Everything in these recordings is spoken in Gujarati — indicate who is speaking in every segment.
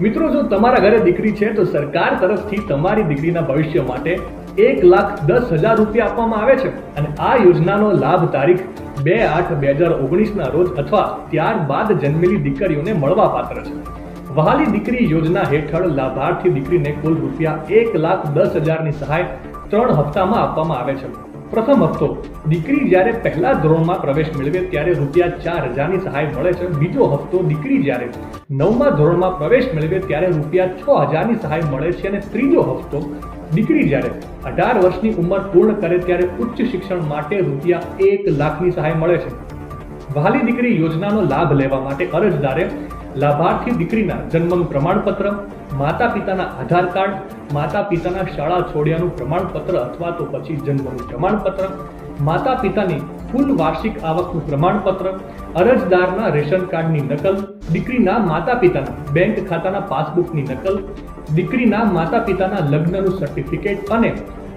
Speaker 1: મિત્રો, જો તમારા ઘરે દીકરી છે, તો સરકાર તરફથી તમારી દીકરીના ભવિષ્ય માટે એક લાખ દસ હજાર રૂપિયા આપવામાં આવે છે. અને આ યોજનાનો લાભ તારીખ બે આઠ બે હજાર ઓગણીસના રોજ અથવા ત્યારબાદ જન્મેલી દીકરીઓને મળવા પાત્ર છે. વહાલી દીકરી યોજના હેઠળ લાભાર્થી દીકરીને કુલ રૂપિયા એક લાખ દસ હજારની સહાય ત્રણ હપ્તામાં આપવામાં આવે છે. પ્રથમ હપ્તો. દીકરી જ્યારે પહેલા ધોરણમાં પ્રવેશ મેળવે ત્યારે રૂપિયા ચાર હજારની સહાય મળે છે. બીજો હપ્તો દીકરી જ્યારે નવમા ધોરણમાં પ્રવેશ મેળવે ત્યારે રૂપિયા છ હજારની સહાય મળે છે અને ત્રીજો હપ્તો દીકરી જ્યારે અઢાર વર્ષની ઉંમર પૂર્ણ કરે ત્યારે ઉચ્ચ શિક્ષણ માટે રૂપિયા એક લાખની સહાય મળે છે. વહાલી દીકરી યોજનાનો લાભ લેવા માટે અરજદારે લાભાર્થી દીકરીના જન્મનું પ્રમાણપત્ર માતા પિતાના આધાર કાર્ડ માતા પિતાના શાળા છોડ્યાનું પ્રમાણપત્ર અથવા તો પછી જન્મનું પ્રમાણપત્ર માતા પિતાની કુલ વાર્ષિક આવકનું પ્રમાણપત્ર, અરજદારના રેશન કાર્ડની નકલ, દીકરીના માતા પિતાના બેંક ખાતાના પાસબુકની નકલ, દીકરીના માતા પિતાના લગ્નનું સર્ટિફિકેટ અને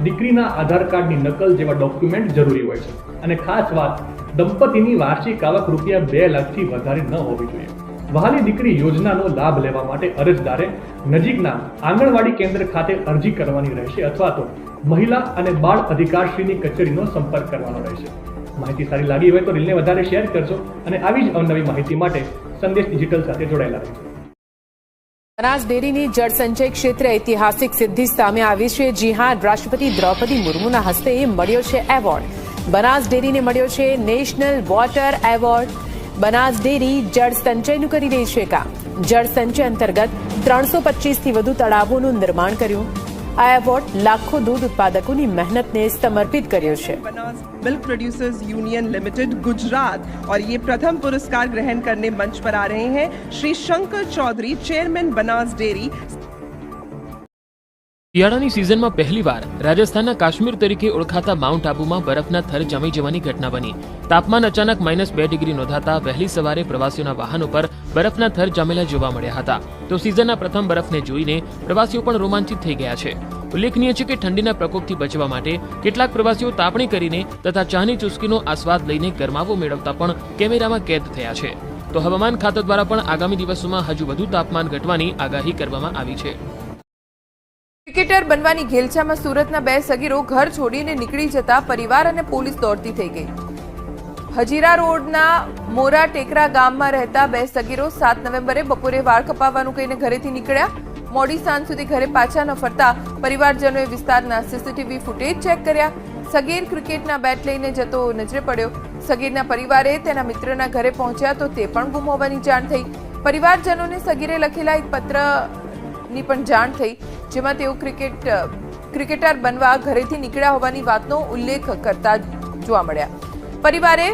Speaker 1: દીકરીના આધાર કાર્ડની નકલ જેવા ડોક્યુમેન્ટ જરૂરી હોય છે. અને ખાસ વાત, દંપતીની વાર્ષિક આવક રૂપિયા બે લાખથી વધારે ન હોવી જોઈએ. વહાલી દીકરી યોજનાનો લાભ લેવા માટે અરજદારે નજીકના આંગણવાડી કેન્દ્ર ખાતે અરજી કરવાની રહેશે અથવા તો મહિલા અને બાળ અધિકારશ્રીની કચેરીનો સંપર્ક કરવાનો રહેશે. માહિતી સારી લાગી હોય તો રીલને વધારે શેર કરજો અને આવી જ અવનવી માહિતી માટે સંદેશ ડિજિટલ સાથે જોડાયેલા રહેશે
Speaker 2: બનાસ ડેરીની જળસંચય ક્ષેત્રે ઐતિહાસિક સિદ્ધિ સામે આવી છે. જી હા, રાષ્ટ્રપતિ દ્રૌપદી મુર્મુના હસ્તે મળ્યો છે એવોર્ડ. બનાસ ડેરીને મળ્યો છે national water award. Banas dairy જળ સંચયનું કરી રહી છે કામ જળ સંચય અંતર્ગત ત્રણસો પચીસથી વધુ તળાવોનું નિર્માણ કર્યું આ એવોર્ડ લાખો દૂધ ઉત્પાદકોની મહેનતને સમર્પિત કર્યો છે
Speaker 3: Banas milk producers union limited Gujarat और ये प्रथम पुरस्कार ग्रहण करने मंच पर आ रहे हैं श्री शंकर चौधरी चेयरमैन बनास डेयरी
Speaker 4: શિયાળાની સિઝનમાં પહેલીવાર રાજસ્થાનના કાશ્મીર તરીકે ઓળખાતા માઉન્ટ આબુમાં બરફના થર જમી જવાની ઘટના બની. તાપમાન અચાનક માઇનસ બે ડિગ્રી નોંધાતા વહેલી સવારે પ્રવાસીઓના વાહનો પર બરફના થર જમેલા જોવા મળ્યા હતા. તો સિઝનના પ્રથમ બરફને જોઈને પ્રવાસીઓ પણ રોમાંચિત થઈ ગયા છે. ઉલ્લેખનીય છે કે ઠંડીના પ્રકોપથી બચવા માટે કેટલાક પ્રવાસીઓ તાપણી કરીને તથા ચાની ચુસ્કીનો આસ્વાદ લઈને ગરમાવો મેળવતા પણ કેમેરામાં કેદ થયા છે. તો હવામાન ખાતા દ્વારા પણ આગામી દિવસોમાં હજુ વધુ તાપમાન ઘટવાની આગાહી કરવામાં આવી છે.
Speaker 5: ક્રિકેટર બનવાની ઘેલછામાં સુરતના બે સગીરો ઘર છોડીને નીકળી જતા પરિવાર અને પોલીસ દોડતી થઈ ગઈ. હજીરા રોડના મોરા ટેકરા ગામમાં રહેતા બે સગીરો સાત નવેમ્બરે બપોરે વાળ કપાવવાનું કહીને ઘરેથી નીકળ્યા. મોડી સાંજ સુધી ઘરે પાછા ન ફરતા પરિવારજનોએ વિસ્તારના સીસીટીવી ફૂટેજ ચેક કર્યા. સગીર ક્રિકેટના બેટ લઈને જતો નજરે પડ્યો. સગીરના પરિવારે તેના મિત્રના ઘરે પહોંચ્યા તો તે પણ ગુમ હોવાની જાણ થઈ. પરિવારજનોને સગીરે લખેલા એક પત્રની પણ જાણ થઈ. જેમાં તેઓ ક્રિકેટ ક્રિકેટર બનવા ઘરેથી નીકળ્યા હોવાની વાતનો ઉલ્લેખ કરતા જોવા મળ્યા. પરિવારે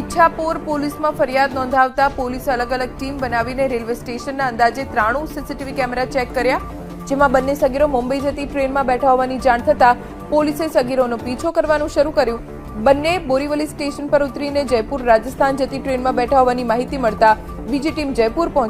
Speaker 5: ઈચ્છાપોર પોલીસમાં ફરિયાદ નોંધાવતા પોલીસ અલગ અલગ ટીમ બનાવીને રેલવે સ્ટેશનના અંદાજે ત્રાણું સીસીટીવી કેમેરા ચેક કર્યા, જેમાં બંને સગીરો મુંબઈ જતી ટ્રેનમાં બેઠા હોવાની જાણ થતાં પોલીસે સગીરોનો પીછો કરવાનું શરૂ કર્યું. બંને બોરીવલી સ્ટેશન પર ઉતરીને જયપુર, રાજસ્થાન જતી ટ્રેનમાં બેઠા હોવાની માહિતી મળતા બીજી ટીમ જયપુર પહોંચી